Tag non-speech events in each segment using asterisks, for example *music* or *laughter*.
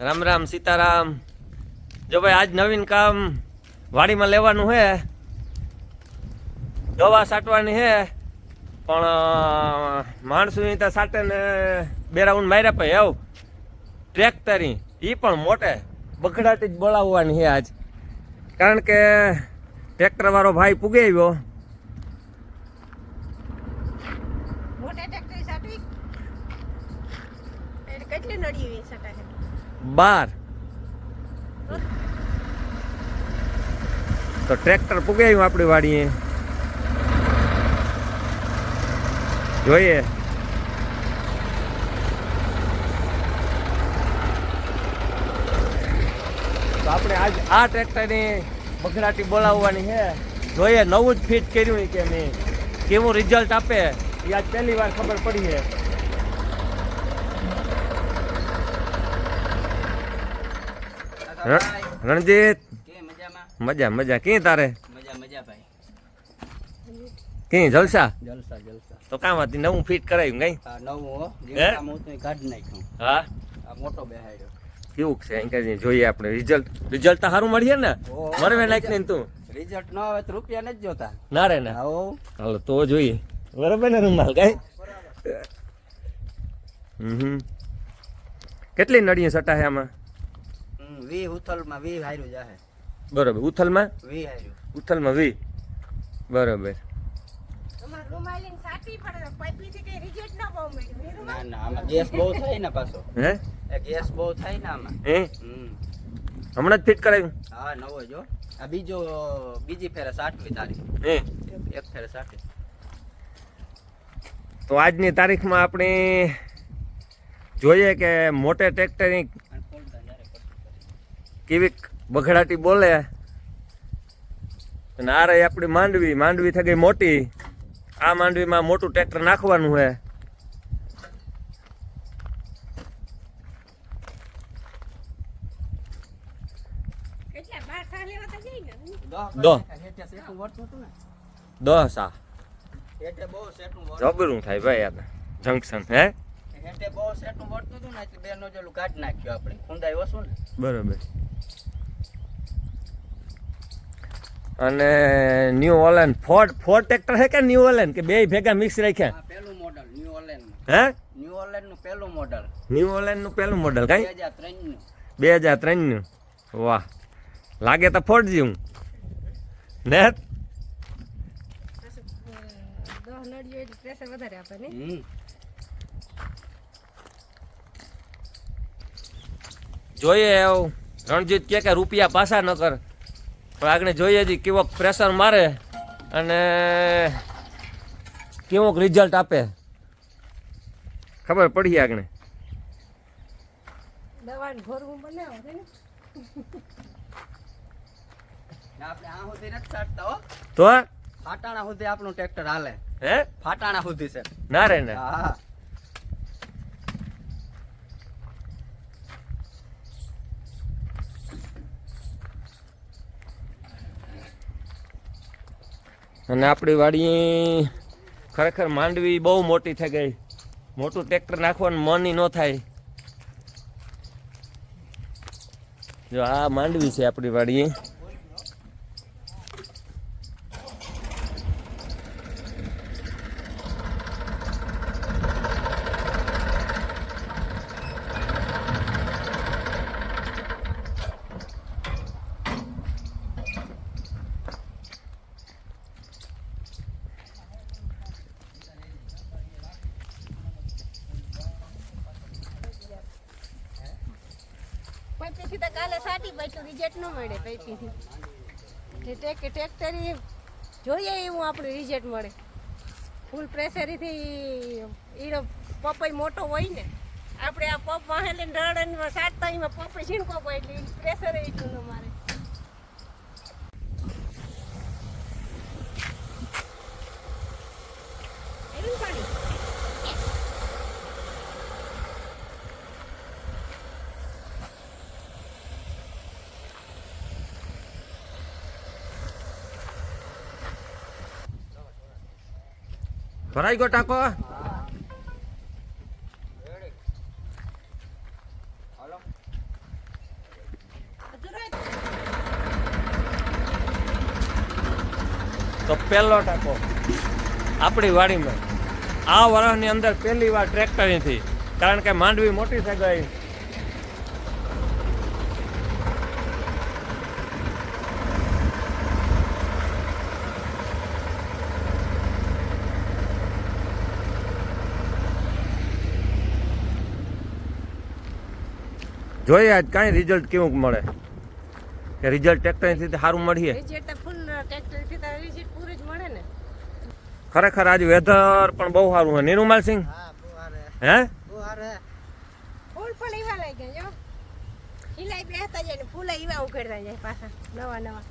રામ રામ સીતારામ. જો ભાઈ, આજ નવીન કામ વાડીમાં લેવાનું છે દવા સાટવાની છે પણ માણસોની તો સાટે ને બે રાઉન્ડ માર્યા પછી આવ. ટ્રેક્ટરી એ પણ મોટે. બગડાટી જ બોલાવવાની છે આજ. કારણ કે, ટ્રેક્ટરવાળો ભાઈ પૂગે આવ્યો મોટા ટ્રેક્ટર સાટવી એટલે કેટલી નડી એવી સટા છે બાર. તો ટ્રેક્ટર પુગાવ્યું આપણી વાડીએ. જોઈએ. આપણે આજ આ ટ્રેક્ટરની બગડાટી બોલાવવાની છે. જોઈએ, નવું જ ફિટ કર્યું કે મેં કેવું રિઝલ્ટ આપે? એ આજ પહેલી વાર ખબર પડી છે. રણજીત. મજા મજા. ક્યાં તારે? મજા મજા ભાઈ. ક્યાં જલસા? જલસા જલસા. તો કામ હતી નવું ફિટ કરાયું કઈ? હો મોટો બેહાડ્યો. કેવું છે? અહીં જોઈએ આપણે. રિઝલ્ટ રિઝલ્ટ તો સારું મળીએ ને? મળવે નાખ ને તું. રિઝલ્ટ ન આવે તો રૂપિયા નથી જોતા. ના રે ને. હાલો તો જોઈએ. બરાબર ને રૂમાલ કઈ? હમ કેટલી નડીએ સટા છે આમાં? વી ઉથલમાં વી હાર્યું જાહે. બરોબર ઉથલમાં? વી હાર્યું. ઉથલમાં વી. બરોબર. ના ના આમાં ગેસ બહુ થાય ને પાછો. હે? એ ગેસ બહુ થાય ને આમાં. હમ. હમણાં જ ફિટ કરાયું હા નવો જો આ બીજો બીજી ફેરે સાટવી તારીખ. એ એક- એક ફેરે સાટવી તો આજની તારીખમાં આપણે જોઈએ કે મોટે ટ્રેક્ટરની કેવી બઘડાટી બોલે. અને આ રહી આપણી માંડવી. માંડવી થઈ ગઈ મોટી. આ માંડવીમાં મોટું ટ્રેક્ટર નાખવાનું છે દસ આ જબરું થાય ભાઈ આ જંકશન હે? હેઠે બહુ સેટું વળતું હતું ને એટલે બે નોજલું કાઢી નાખ્યું આપણે ખુંદાઈ ઓછું ને બરોબર અને new Holland Ford Ford tractor છે કે ન્યુ ઓલેન કે બે ભેગા મિક્સ રાખ્યા? આ પેલું મોડલ ન્યુ ઓલેન હે? ન્યુ ઓલેનનું પેલું મોડલ ન્યુ ઓલેનનું પેલું મોડલ કઈ? હજાર ત્રણનું. બે હજાર ત્રણનું. વાહ. લાગે તો ફોર્ડ જેવું. ને? જોઈએ એવું રણજીત કે કે રૂપિયા પાછા ન કર. પણ આગળ જોઈએ છીએ કેવો પ્રેશર મારે અને કેવોક રિઝલ્ટ આપે. ખબર પડી આગળ? દવાનું ભરવું બનાવો છે ને ને આપણે આ સુધી નથી હો. તો? ફાટાણા સુધી આપણું ટ્રેક્ટર હાલે. હે? ફાટાણા સુધી છે. ના રે ને. હા. અને આપણી વાડી ખરેખર માંડવી બહુ મોટી થઈ ગઈ. મોટું ટ્રેક્ટર નાખવાનું મન ય ન થાય. જો આ માંડવી છે આપણી વાડી પાઇપીથી તો કાલે સાટી રિઝલ્ટ ન મળે ટેક ટ્રેક્ટર જોઈએ એવું આપણું રિઝલ્ટ મળે. ફૂલ પ્રેશરીથી એનો પપઈ મોટો હોય ને, આપણે આ પપ વાહે લઈને સાત એમાં પપઈ છીણકો હોય એટલે પ્રેશર એટલું ન મારે. ભરાઈ ગયો ટાંકો. તો પહેલો ટાંકો. આપણી વાડીમાં આ વર્ષની અંદર પહેલી વાર ટ્રેક્ટરથી કારણ કે માંડવી મોટી થઈ ગઈ. જોઈએ આજ કાંઈ રિઝલ્ટ કેવું મળે? કે રિઝલ્ટ ટ્રેક્ટરથી સારું મળીએ. રિજેક્ટ ફૂલ ટ્રેક્ટરથી તો રિજેક્ટ પૂરું જ મળે ને. ખરેખર આજ વેધર પણ બહુ સારું છે. નિરુમાલ સિંહ? હા બુહારે હે? બુહારે ફૂલ ફૂલ એવા લાગ્યા જો હિલાઈ બેસતા જાય ને ફૂલ એવા ઉઘડતા જાય પાછા નવા નવા.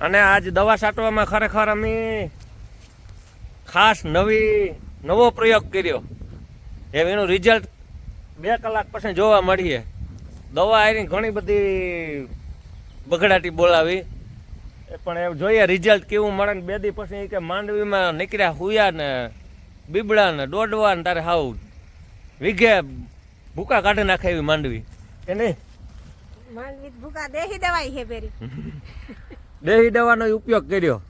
અને આજ દવા છાંટવામાં ખરેખર અમે ખાસ નવી નવો પ્રયોગ કર્યો. એમ એનું રિઝલ્ટ બે કલાક પછી જોવા મળીએ. દવા આવી ઘણી બધી બગડાટી બોલાવી. એ પણ એમ જોઈએ રિઝલ્ટ કેવું મળે ને બે દી પછી કે માંડવીમાં નીકળ્યા હુયા ને બીબડા ને દોડવા ને તારે હાવ વીઘે ભૂકા કાઢી નાખે એવી માંડવી. કે નહીં. માંડવી ભૂકા દેહી દવાઈ છે પેરી *laughs* દેહી દવાનો ઉપયોગ કર્યો.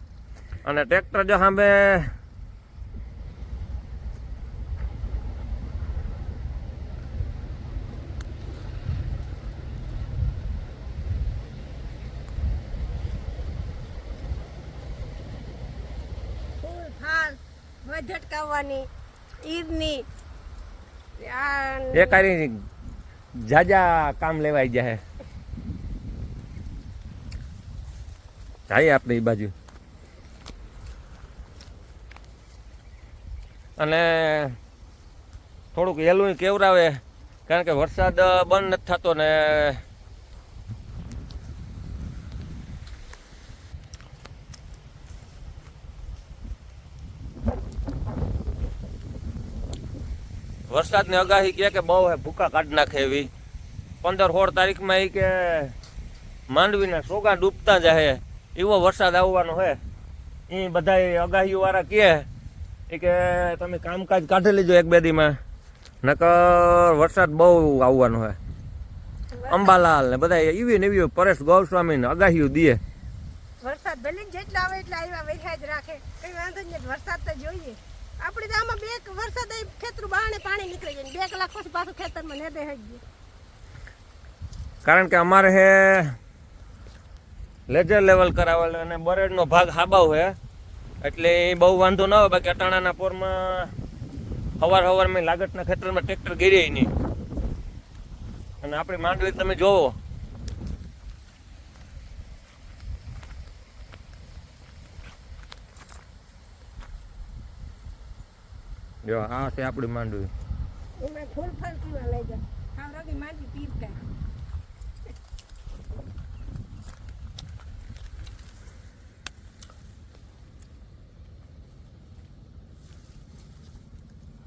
અને ટ્રેક્ટર જો સામે ફૂલ ફાલ મધ ઈદની. એ કામ લેવાઈ જાય જાય આપણે એ બાજુ. અને થોડુંક હેલું કેવરાવે, કારણ કે વરસાદ બંધ નથી થતો ને વરસાદની આગાહી કહે કે બહુ ભૂકા કાઢી નાખે એવી. પંદર સોળ તારીખમાં એ કે માંડવીના સોગા ડૂબતા જાય એવો વરસાદ આવવાનો હે. એ બધા આગાહીઓ વાળા કહે એ કે તમે કામકાજ કાઢી લેજો એક બે દીમાં. નકર વરસાદ બહુ આવવાનો હે. અંબાલાલ ને બધા એવી ને એવી પરેશ ગોસ્વામી ને આગાહીઓ દે. વરસાદ ભલે જેટલા આવે એટલા આવ્યા વેઠા રાખે. કઈ વાંધો નહીં, વરસાદ તો જોઈએ. આપણે તો આમાં બે વરસાદ આવી ખેતરું બહાને પાણી નીકળી ને બે કલાક પછી પાછું ખેતરમાં નેદે દેખાઈ ગયું કારણ કે અમારે હે લેજર લેવલ કરાવેલ અને બરેડનો ભાગ હાબાવ હે, એટલે એ બહુ વાંધો ન હોય બાકી અટાણાના પોરમાં હવાર હવારમાં લાગતના ખેતરમાં ટ્રેક્ટર ગીરે નહીં અને આપણી માંડવી તમે જોવો. જો આ છે આપણી માંડવી. એમાં ફૂલ ફળ કેવા લઈ જાય હાવ રગી માંડી પીર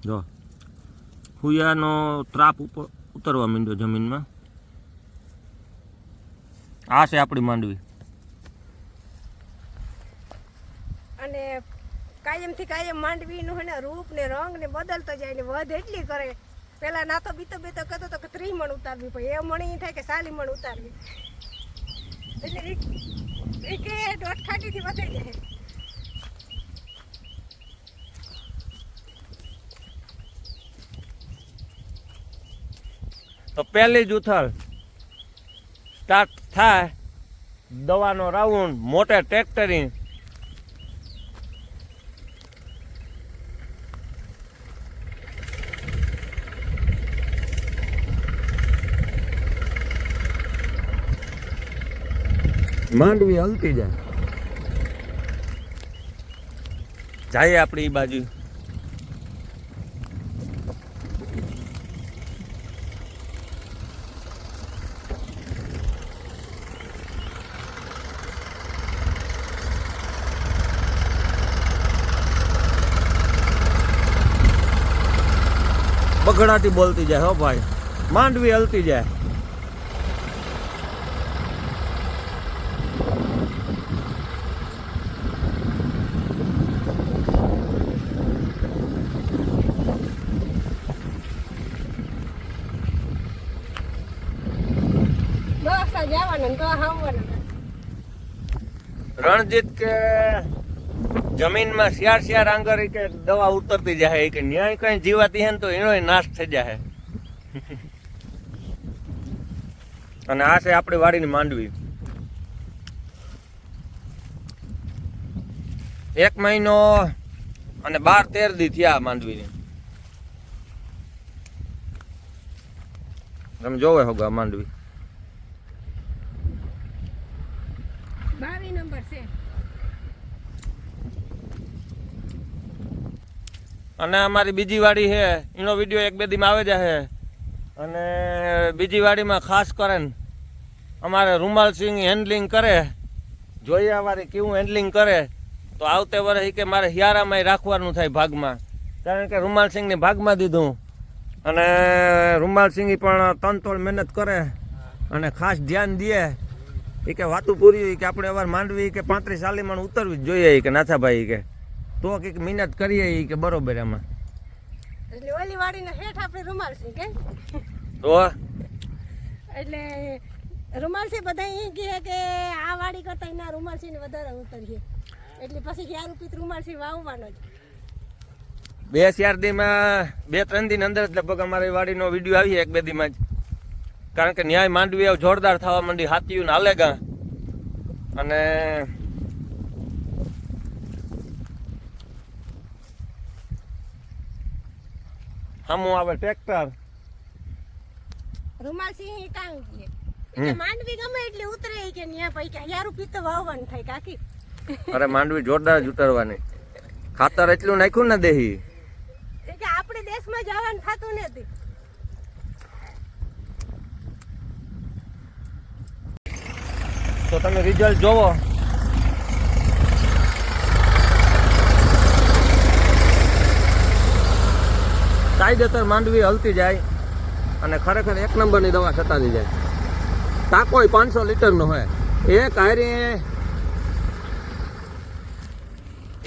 જો ફુયાનો ત્રાપ ઉપર ઉતરવા માંડ્યો જમીનમાં. આ છે આપણી માંડવી અને કાયમથી કાંઈ માંડવીનું ને, રૂપ ને રંગ ને બદલતો જાય ને વધ એટલી કરે. પેલા ના તો બીતો બીતો કહેતો તો કે ત્રી મણ ઉતારવી પછી એ મણી થાય કે સાલી મણ ઉતારવી. એટલે એ કે દોઢ ખાટીથી વધે જાય. તો પહેલી જ ઉથલ સ્ટાર્ટ થાય દવાનો રાઉન્ડ, મોટે ટ્રેક્ટરી માંડવી હલતી જાય. જાય આપણી બાજુ. બગડાટી બોલતી જાય હો ભાઈ. માંડવી હલતી જાય દોસ્તા જવાના ને તો આવવાના રણજીત કે જમીનમાં શિયાર શિયાર આંગર કે દવા ઉતરતી જાય કે ન્યાય કઈ જીવાતી હે તો એનો નાશ થઈ જાય. અને આ છે આપણી વાડીની માંડવી. એક મહિનો અને બાર તેર દી થયા માંડવીની. તમે જોવે હોગા માંડવી. અને અમારી બીજી વાડી છે. એનો વીડિયો એક બે દીમાં આવે જશે અને બીજી વાડીમાં ખાસ કરીને અમારે રૂમાલ સિંહ હેન્ડલિંગ કરે. જોઈએ અમારે કેવું હેન્ડલિંગ કરે. તો આવતે વર્ષે કે મારે હિયારામાં રાખવાનું થાય ભાગમાં. કારણ કે રૂમાલ સિંહને ભાગમાં દીધું. અને રૂમાલ સિંહ પણ પણ તનતોડ મહેનત કરે. અને ખાસ ધ્યાન દે. એ કે વાતું પૂરી હોય કે આપણે અવાર માંડવી કે પાંત્રીસ સાલીમાં ઉતરવી જ જોઈએ કે નાથાભાઈ કે. તો કંઈક મહેનત કરીએ એ કે બરોબર એમાં. એટલે ઓલી વાડીના હેઠ આપણે રૂમાલ છે કે? તો એટલે રૂમાલસી બધા એ કહે કે આ વાડી કરતા એના રૂમાલસી ને વધારે ઉતરીએ. એટલે પછી યાર રૂપિત રૂમાલસી વાવવાનો જ. બે ચાર દીમાં બે ત્રણ દિન અંદર જ લગભગ અમારી વાડીનો વીડિયો આવી એક બે દીમાં જ. કારણ કે ન્યાય માંડવી જોરદાર થવા માંડી હાથીઓને હાલે ગા. અને હમું આવે ટ્રેક્ટર. રૂમાલસી એ કાંગ કહે માંડવી ગમે એટલે ઉતરે કે ન્યા પછી કે યાર રૂપિત તો વાવવાનું થાય કાકી. અરે માંડવી જોરદાર જ ઉતરવાની. ખાતર એટલું નાખ્યું ને દેહી. કે આપણે દેશમાં જવાનું થતું નથી. તો તમે રિઝલ્ટ જોવો. કાયદેસર માંડવી હલતી જાય અને ખરેખર એક નંબરની દવા છટાતી જાય. ટાંકોય પાંચસો લીટરનો હોય. એક હારી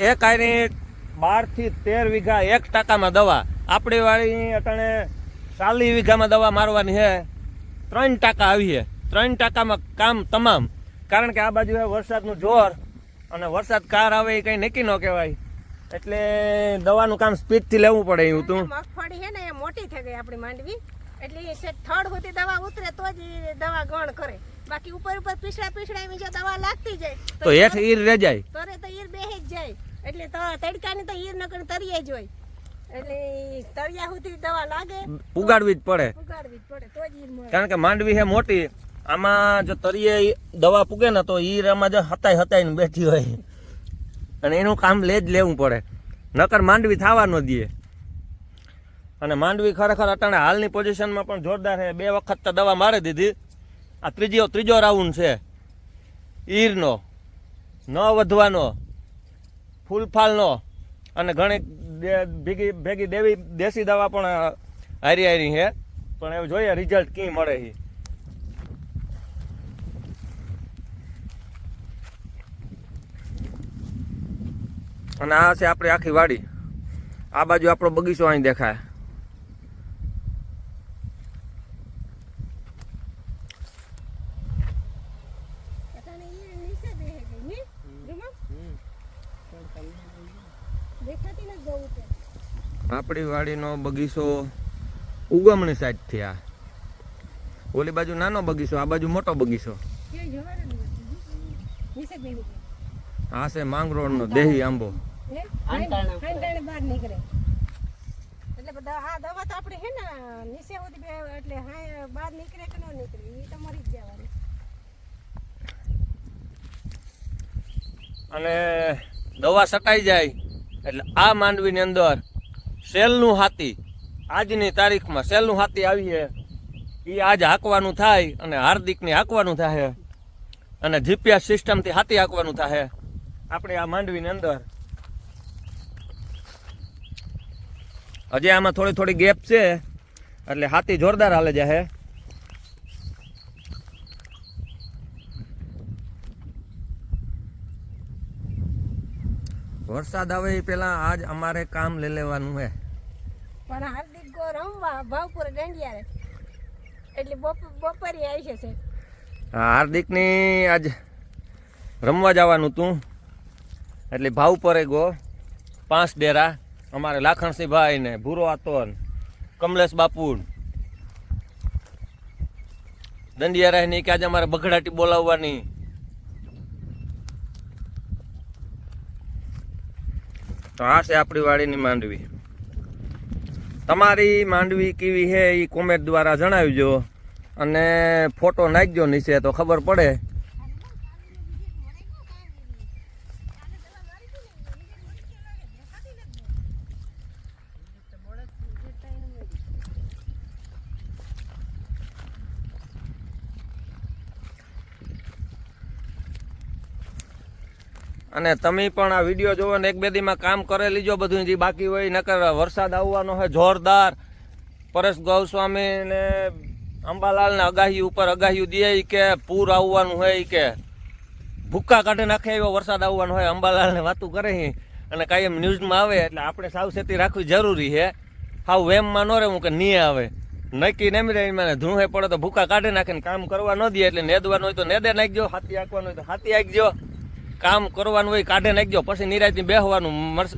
એક હારી બારથી તેર વીઘા એક ટાકામાં દવા. આપણી વાળી અટાણે ચાલીસ વીઘામાં દવા મારવાની છે. ત્રણ ટાકા આવી છે. ત્રણ ટકામાં કામ તમામ. કારણ કે આ બાજુ વરસાદનું જોર અને વરસાદ કાર આવે એ કંઈ નક્કી ન કહેવાય. એટલે દવાનું કામ સ્પીડથી લેવું પડે એવું તું. મગફળી છે ને એ મોટી થઈ ગઈ આપણી માંડવી. એટલે એ થડ સુધી દવા ઉતરે તો જ દવા ગણ કરે. બાકી ઉપર ઉપર પીસડા પીસડા એમ જો દવા લાગતી જાય તો હેઠ ઈર રહે જાય. તરે તો ઈર બેહી જ જાય. એટલે તો તડકાની તો ઈર નકર તરિયે જ હોય. એટલે તરિયા સુધી દવા લાગે. ઉગાડવી જ પડે. ઉગાડવી જ પડે તો જ ઈર કારણ કે માંડવી છે મોટી આમાં જો તરીએ દવા પૂગે ને તો ઈર આમાં જો હતાઈ હતાઈને બેઠી હોય. અને એનું કામ લે જ લેવું પડે. નકર માંડવી થવા ન દે. અને માંડવી ખરેખર અટાણે હાલની પોઝિશનમાં પણ જોરદાર છે. બે વખત તો દવા મારી દીધી. આ ત્રીજો ત્રીજો રાઉન્ડ છે. ઈરનો, ન વધવાનો, ફૂલફાલનો અને ઘણી ભેગી ભેગી દેવી દેશી દવા પણ હારી હારી છે. પણ એવું જોઈએ રિઝલ્ટ કી મળે છે. અને આ છે આપણી આખી વાડી. આ બાજુ આપણો બગીચો અહીં દેખાય. આપણી વાડીનો બગીચો ઉગમણી સાઈડથી આ. ઓલી બાજુ નાનો બગીચો આ બાજુ મોટો બગીચો. આ છે માંગરોળનો દેહી આંબો. હે? આંટાણા. આંટાણે બહાર નીકળે. એટલે બધા આ દવા તો આપણે હે ને નીચે સુધી બે એટલે હા બહાર નીકળે કે ન નીકળે એ તો મરી જ જવાનું. અને દવા સટાઈ જાય એટલે આ માંડવીની અંદર સેલનું હાથી આજની તારીખમાં સેલનું હાથી આવીએ. એ આજ હાંકવાનું થાય અને હાર્દિકને હાંકવાનું થાય. અને જીપીએસ સિસ્ટમથી હાથી હાંકવાનું થાય. આપણે આ માંડવીની અંદર. હજી આમાં થોડી થોડી ગેપ છે એટલે હાથી જોરદાર હાલે જાહે વરસાદ આવે એ પેલા આજ અમારે કામ લઈ લેવાનું હે. પણ હાર્દિક ગો રમવા ભાવપુર ગાંડિયા એટલે બપ બપોરે આવી છે હાર્દિકની આજ રમવા જવાનું તું. એટલે ભાવ પર ગો. પાંચ ડેરા. અમારે લાખણસિંહભાઈ ને ભૂરો આતોન, કમલેશ બાપુ દંડિયા રહી કે આજે અમારે બગડાટી બોલાવવાની. તો આ છે આપણી વાડીની માંડવી. તમારી માંડવી કેવી છે એ કોમેન્ટ દ્વારા જણાવજો. અને ફોટો નાખજો નીચે તો ખબર પડે. અને તમે પણ આ વીડિયો જોવો ને એક બે દીમાં કામ કરી લીજો બધું જે બાકી હોય, નકર વરસાદ આવવાનો હોય જોરદાર. પરેશ ગૌસ્વામી ને અંબાલાલ ને અગાહી ઉપર અગાહી દે કે પૂર આવવાનું હોય કે. ભૂક્કા કાઢી નાખે એવો વરસાદ આવવાનો હોય, અંબાલાલ ને વાતું કરે અને કાયમ ન્યૂઝમાં આવે, એટલે આપણે સાવચેતી રાખવી જરૂરી છે. હાવ વેમમાં ન રહેવું કે નહીં આવે. નક્કી નેમ રહી મને ધૂળે પડે તો ભૂકા કાઢી નાખે ને કામ કરવા ન દે, એટલે નેદવાનું હોય તો નેદે નાખજો, હાથી આંકવાનું હોય તો હાથી આંકજો. કામ કરવાનું હોય કાઢે નાખજો પછી નિરાયથી બેહવાનું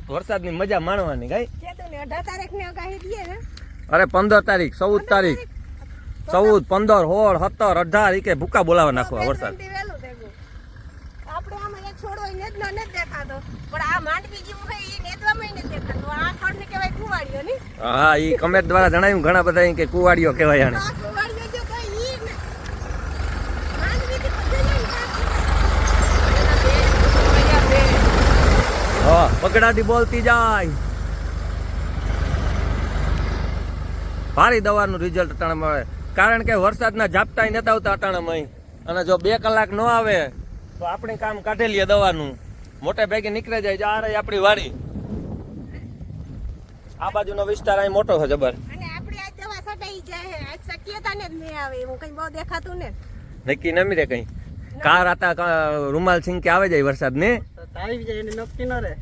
વરસાદની મજા માણવાની કઈ? અરે પંદર તારીખ ચૌદ તારીખ? ચૌદ પંદર સોળ સત્તર અઢાર એ કે ભૂકા બોલાવા નાખવા વરસાદ. એ હા ઈ કમેન્ટ દ્વારા જણાવ્યું ઘણા બધા કે કુવાડીઓ કહેવાય આને આ કુવાડીઓ જો તો ઈ ને માંડવીથી બધું લઈને કાઢી. બોલતી જાય. ભારી દવાનું રિઝલ્ટ અટાણે મળે કારણ કે વરસાદના ઝાપટા નતા આવતા અટાણામાં. અને જો બે કલાક ન આવે તો આપણે કામ કાઢી લઈએ દવાનું. મોટે ભાગે નીકળી જાય આ રહી આપણી વાડી. આ બાજુનો વિસ્તાર અહીં મોટો છે જબર. નક્કી નમી રે કઈ. કાર આતા રૂમાલ સિંહ કે આવે જાય વરસાદ ને આવી જાય એને નક્કી ન રહે.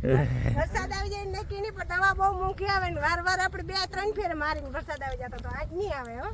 વરસાદ આવી જાય નક્કી નહીં, પણ દવા બહુ મૂકી આવે ને વાર વાર આપણે બે ત્રણ ફેર મારીને વરસાદ આવી જતો તો આજ નહીં આવે, હો.